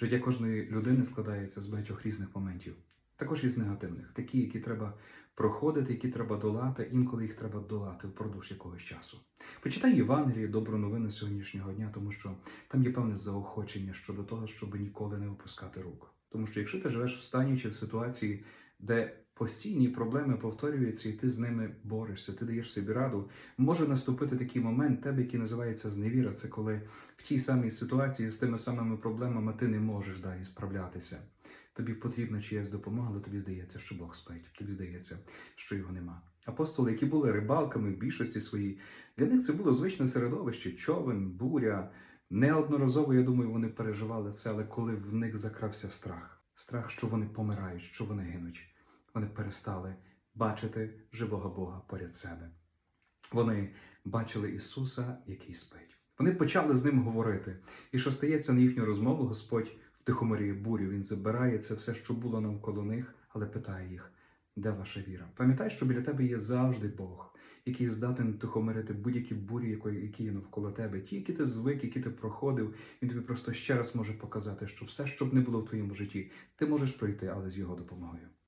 Життя кожної людини складається з багатьох різних моментів, також із негативних, такі, які треба проходити, які треба долати, інколи їх треба долати впродовж якогось часу. Почитай Євангеліє, добру новину сьогоднішнього дня, тому що там є певне заохочення щодо того, щоб ніколи не опускати рук. Тому що якщо ти живеш в стані чи в ситуації, де постійні проблеми повторюються, і ти з ними борешся, ти даєш собі раду, може наступити такий момент, тебе, який називається зневіра, це коли в тій самій ситуації з тими самими проблемами ти не можеш далі справлятися. Тобі потрібна чиясь допомога, але тобі здається, що Бог спить. Тобі здається, що його нема. Апостоли, які були рибалками в більшості своїй, для них це було звичне середовище, човен, буря. Неодноразово, я думаю, вони переживали це, але коли в них закрався страх, страх, що вони помирають, що вони гинуть, вони перестали бачити живого Бога поряд себе. Вони бачили Ісуса, який спить. Вони почали з ним говорити. І що стається на їхню розмову, Господь втихомирює бурю. Він забирає це все, що було навколо них, але питає їх, де ваша віра? Пам'ятай, що біля тебе є завжди Бог, який здатен втихомирити будь-які бурі, які є навколо тебе, ті, які ти звик, які ти проходив. Він тобі просто ще раз може показати, що все, що б не було в твоєму житті, ти можеш пройти, але з його допомогою.